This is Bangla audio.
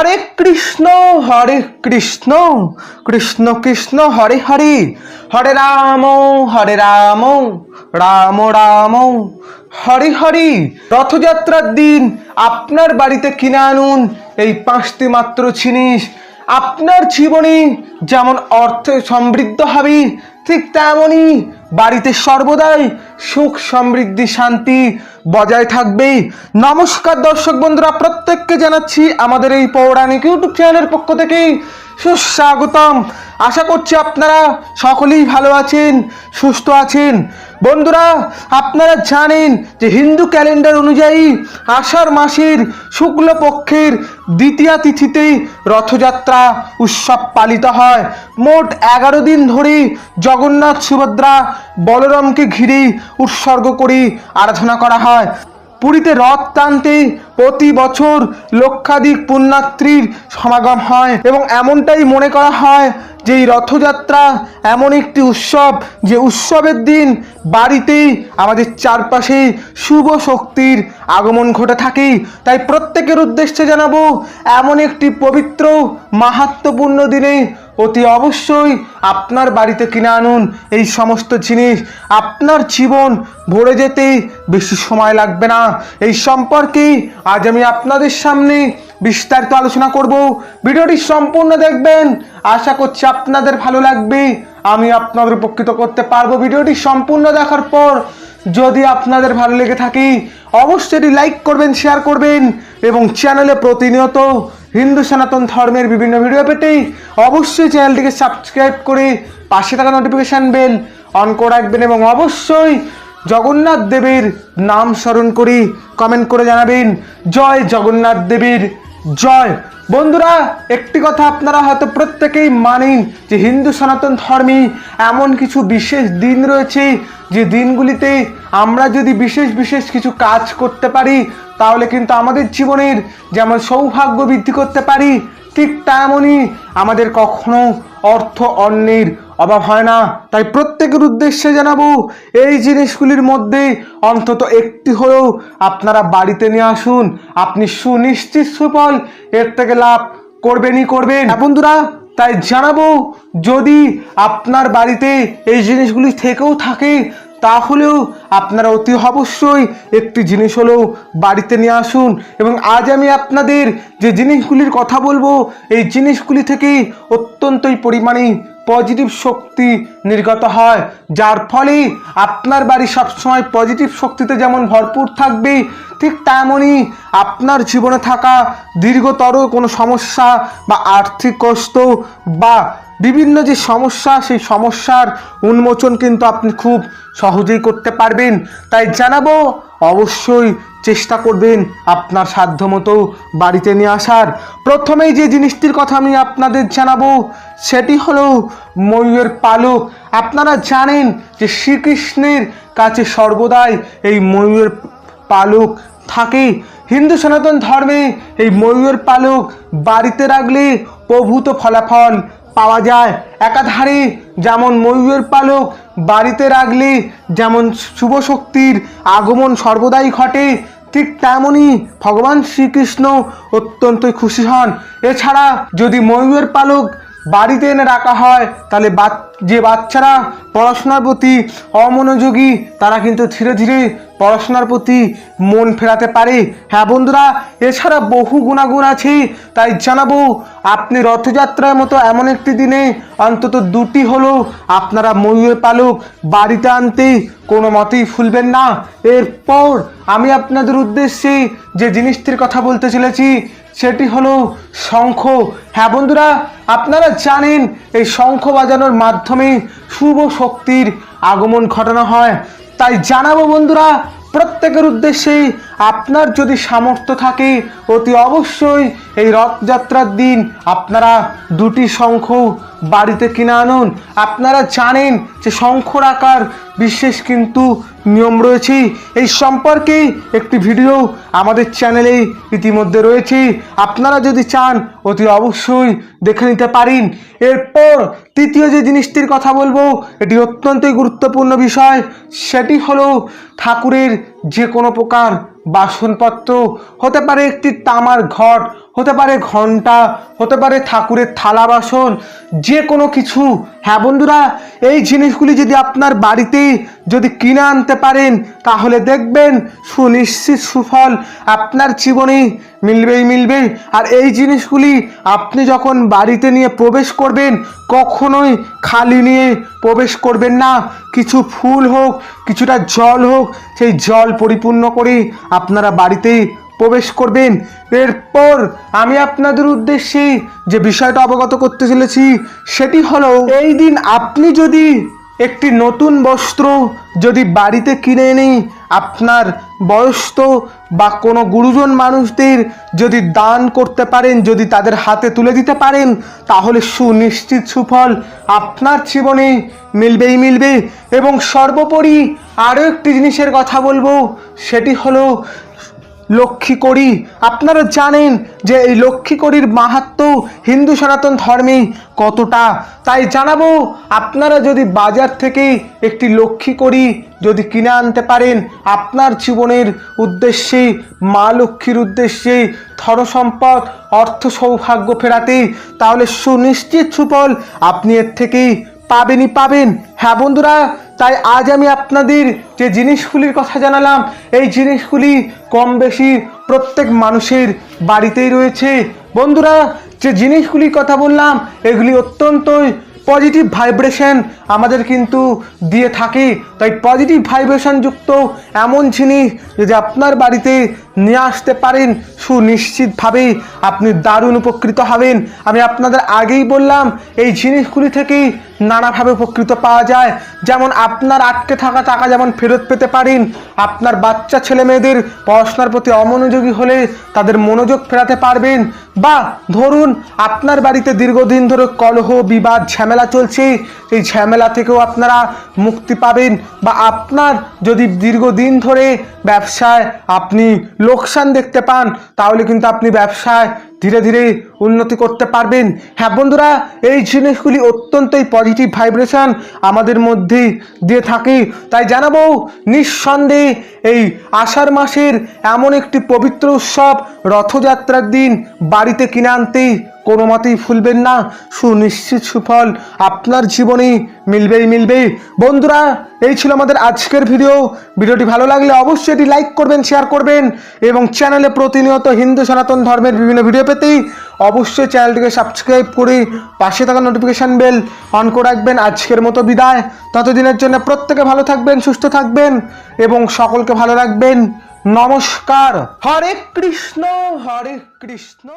হরে কৃষ্ণ হরে কৃষ্ণ কৃষ্ণ কৃষ্ণ, হরে হরে। হরে রাম হরে রাম রাম রাম, হরে হরে। রথযাত্রার দিন আপনার বাড়িতে কিনে আনুন, এই পাঁচটি মাত্র জিনিস। আপনার জীবনে যেমন অর্থে সমৃদ্ধ হবে ঠিক তেমনই বাড়িতে সর্বদাই সুখ, সমৃদ্ধি, শান্তি বজায় থাকবেই নমস্কার দর্শক বন্ধুরা, প্রত্যেককে জানাচ্ছি আমাদের এই পৌরাণিক ইউটিউব চ্যানেলের পক্ষ থেকেই সুস্বাগতম। আশা করছি আপনারা সকলেই ভালো আছেন, সুস্থ আছেন। বন্ধুরা, আপনারা জানেন যে হিন্দু ক্যালেন্ডার অনুযায়ী আষাঢ় মাসের শুক্লপক্ষের দ্বিতীয়া তিথিতে রথযাত্রা উৎসব পালিত হয়। মোট এগারো দিন ধরে জগন্নাথ সুভদ্রা বলরামকে ঘিরে উৎসর্গ করে আরাধনা করা হয়। পুরীতে রথ টানতে প্রতি বছর লক্ষাধিক পুণ্যাত্রীর সমাগম হয় এবং এমনটাই মনে করা হয় যে এই রথযাত্রা এমন একটি উৎসব, যে উৎসবের দিন বাড়িতেই আমাদের চারপাশে শুভ শক্তির আগমন ঘটে থাকে। তাই প্রত্যেকের উদ্দেশ্যে জানাব, এমন একটি পবিত্র মাহাত্মপূর্ণ দিনে অতি অবশ্যই আপনার বাড়িতে কিনে আনুন এই সমস্ত জিনিস। আপনার জীবন ভরে যেতে বেশি সময় লাগবে না। এই সম্পর্কে আজ আমি আপনাদের সামনে বিস্তারিত আলোচনা করব। ভিডিওটি সম্পূর্ণ দেখবেন। আশা করছি আপনাদের ভালো লাগবে। আমি আপনাদের উপকৃত করতে পারব ভিডিওটি সম্পূর্ণ দেখার পর। যদি আপনাদের ভালো লেগে থাকে, অবশ্যই লাইক করবেন, শেয়ার করবেন এবং চ্যানেলে প্রতিনিয়ত হিন্দু সনাতন ধর্মের বিভিন্ন ভিডিও পেতে অবশ্যই চ্যানেলটিকে সাবস্ক্রাইব করে পাশে থাকা নোটিফিকেশান বেল অন করে রাখবেন এবং অবশ্যই জগন্নাথ দেবের নাম স্মরণ করি কমেন্ট করে জানাবেন। জয় জগন্নাথ দেবের। জয়। বন্ধুরা, একটি কথা আপনারা হয়তো প্রত্যেকেই মানেন যে হিন্দু সনাতন ধর্মে এমন কিছু বিশেষ দিন রয়েছে যে দিনগুলিতে আমরা যদি বিশেষ বিশেষ কিছু কাজ করতে পারি, তাহলে কিন্তু আমাদের জীবনের যেমন সৌভাগ্য বৃদ্ধি করতে পারি, ঠিক তেমনই আমাদের কখনো অর্থ অন্যের অভাব হয় না। তাই প্রত্যেকের উদ্দেশ্যে জানাব, এই জিনিসগুলির মধ্যে অন্তত একটি হলেও আপনারা বাড়িতে নিয়ে আসুন। আপনি সুনিশ্চিত সুফল এর থেকে লাভ করবেনই করবেন। হ্যাঁ বন্ধুরা, তাই জানাব, যদি আপনার বাড়িতে এই জিনিসগুলি থেকেও থাকে, তাহলেও আপনারা অতি অবশ্যই একটি জিনিস হলেও বাড়িতে নিয়ে আসুন। এবং আজ আমি আপনাদের যে জিনিসগুলির কথা বলব, এই জিনিসগুলি থেকে অত্যন্তই পরিমাণে পজিটিভ শক্তি নির্গত হয়, যার ফলে আপনার বাড়ি সবসময় পজিটিভ শক্তিতে যেমন ভরপুর থাকবে, ঠিক তেমনই আপনার জীবনে থাকা দীর্ঘতর কোনো সমস্যা বা আর্থিক কষ্ট বা বিভিন্ন যে সমস্যা, সেই সমস্যার উন্মোচন কিন্তু আপনি খুব সহজেই করতে পারবেন। তাই জানাব, অবশ্যই চেষ্টা করবেন আপনার সাধ্যমতো বাড়িতে নিয়ে আসার। প্রথমেই যে জিনিসটির কথা আমি আপনাদের জানাব, সেটি হলো ময়ূরের পালক। আপনারা জানেন যে শ্রীকৃষ্ণের কাছে সর্বদাই এই ময়ূরের পালক থাকে। হিন্দু সনাতন ধর্মে এই ময়ূর পালক বাড়িতে রাখলে প্রভূত ফলাফল পাওয়া যায়। একাধারে যেমন ময়ূরের পালক বাড়িতে রাখলে যেমন শুভ শক্তির আগমন সর্বদাই ঘটে, ঠিক তেমনই ভগবান শ্রীকৃষ্ণ অত্যন্তই খুশি হন। এছাড়া যদি ময়ূরের পালক বাড়িতে এনে রাখা হয়, তাহলে যে বাচ্চারা পড়াশোনার প্রতি অমনোযোগী, তারা কিন্তু ধীরে ধীরে পড়াশোনার প্রতি মন ফেরাতে পারে। হ্যাঁ বন্ধুরা, এছাড়া বহু গুণাগুণ আছে, তাই জানাব, আপনি রথযাত্রার মতো এমন একটি দিনে অন্তত দুটি হলো আপনারা ময়ূর পালক বাড়িতে আনতে কোনো মতেই ভুলবেন না। এরপর আমি আপনাদের উদ্দেশ্যে যে জিনিসটির কথা বলতে চলেছি সেটি হলো শঙ্খ। হ্যাঁ বন্ধুরা, আপনারা জানেন এই শঙ্খ বাজানোর মাধ্যমে শুভ শক্তির আগমন ঘটানো হয়। তাই জানাব বন্ধুরা, প্রত্যেকের উদ্দেশ্যে আপনার যদি সামর্থ্য থাকে, অতি অবশ্যই এই রথযাত্রার দিন আপনারা দুটি শঙ্খ বাড়িতে কিনে আনুন। আপনারা জানেন যে শঙ্খ রাখার বিশেষ কিন্তু নিয়ম রয়েছে। এই সম্পর্কে একটি ভিডিও আমাদের চ্যানেলে ইতিমধ্যে রয়েছে। আপনারা যদি চান, অতি অবশ্যই দেখে নিতে পারেন। এরপর তৃতীয় যে জিনিসটির কথা বলব, এটি অত্যন্তই গুরুত্বপূর্ণ বিষয়। সেটি হলো ঠাকুরের যে কোনো প্রকার বাসনপত্র হতে পারে একটি তামার ঘট হতে পারে ঘণ্টা, হতে পারে ঠাকুরের থালা বাসন, যে কোনো কিছু। হ্যাঁ বন্ধুরা, এই জিনিসগুলি যদি আপনার বাড়িতে যদি কিনে আনতে পারেন, তাহলে দেখবেন সুনিশ্চিত সুফল আপনার জীবনে মিলবেই মিলবে আর এই জিনিসগুলি আপনি যখন বাড়িতে নিয়ে প্রবেশ করবেন, কখনোই খালি নিয়ে প্রবেশ করবেন না। কিছু ফুল হোক, কিছুটা জল হোক, সেই জল পরিপূর্ণ করে আপনারা বাড়িতে প্রবেশ করবেন। এরপর আমি আপনাদের উদ্দেশ্যে যে বিষয়টা অবগত করতে চলেছি, সেটি হলো, এই দিন আপনি যদি একটি নতুন বস্ত্র যদি বাড়িতে কিনে এনে আপনার বয়স্ক বা কোনো গুরুজন মানুষদের যদি দান করতে পারেন, যদি তাদের হাতে তুলে দিতে পারেন, তাহলে সুনিশ্চিত সুফল আপনার জীবনে মিলবেই মিলবে। এবং সর্বোপরি আরও একটি জিনিসের কথা বলব, সেটি হলো লক্ষ্মী করি। আপনারা জানেন যে এই লক্ষ্মী করির মাহাত্ম হিন্দু সনাতন ধর্মে কতটা। তাই জানাব, আপনারা যদি বাজার থেকে একটি লক্ষ্মী করি যদি কিনে আনতে পারেন, আপনার জীবনের উদ্দেশ্যে, মা লক্ষ্মীর উদ্দেশ্যে ধনসম্পদ অর্থ সৌভাগ্য ফেরাতে, তাহলে সুনিশ্চিত সুফল আপনি এর থেকেই পাবেনই পাবেন। হ্যাঁ বন্ধুরা তাই আজ আমি আপনাদের যে জিনিসগুলির কথা জানালাম, এই জিনিসগুলি কম বেশি প্রত্যেক মানুষের বাড়িতেই রয়েছে। বন্ধুরা, যে জিনিসগুলির কথা বললাম, এগুলি অত্যন্তই পজিটিভ ভাইব্রেশন আমাদের কিন্তু দিয়ে থাকে। তাই পজিটিভ ভাইব্রেশন যুক্ত এমন জিনিস যদি আপনার বাড়িতে নিয়ে আসতে পারেন। সুনিশ্চিতভাবে আপনি দারুণ উপকৃত হবেন। আমি আপনাদের আগেই বললাম, এই জিনিসগুলি থেকেই নানাভাবে উপকৃত পাওয়া যায়। যেমন আপনার আটকে থাকা টাকা যেমন ফেরত পেতে পারেন, আপনার বাচ্চা ছেলে মেয়েদের পড়াশোনার প্রতি অমনোযোগী হলে তাদের মনোযোগ ফেরাতে পারবেন। বা ধরুন, আপনার বাড়িতে দীর্ঘদিন ধরে কলহ, বিবাদ, ঝামেলা চলছে, এই ঝামেলা থেকেও আপনারা মুক্তি পাবেন। বা আপনার যদি দীর্ঘদিন ধরে ব্যবসায় আপনি লোকসান দেখতে পান তাহলে কিন্তু আপনি ব্যবসায় ধীরে ধীরে উন্নতি করতে পারবেন। হ্যাঁ বন্ধুরা, এই জিনিসগুলি অত্যন্তই পজিটিভ ভাইব্রেশন আমাদের মধ্যে দিয়ে থাকে। তাই জানাব, নিঃসন্দেহে এই আষাঢ় মাসের এমন একটি পবিত্র উৎসব রথযাত্রার দিন বাড়িতে কিনে আনতেই কোনো মতেই ভুলবেন না। সুনিশ্চিত সুফল আপনার জীবনে মিলবেই মিলবে বন্ধুরা, এই ছিল আমাদের আজকের ভিডিও ভিডিওটি ভালো লাগলে অবশ্যই এটি লাইক করবেন শেয়ার করবেন এবং চ্যানেলে প্রতিনিয়ত হিন্দু সনাতন ধর্মের বিভিন্ন ভিডিও পেতেই অবশ্যই চ্যানেলটিকে সাবস্ক্রাইব করে পাশে থাকা নোটিফিকেশান বেল অন করে রাখবেন। আজকের মতো বিদায়। ততদিনের জন্য প্রত্যেকে ভালো থাকবেন, সুস্থ থাকবেন এবং সকলকে ভালো রাখবেন। নমস্কার। হরে কৃষ্ণ হরে কৃষ্ণ।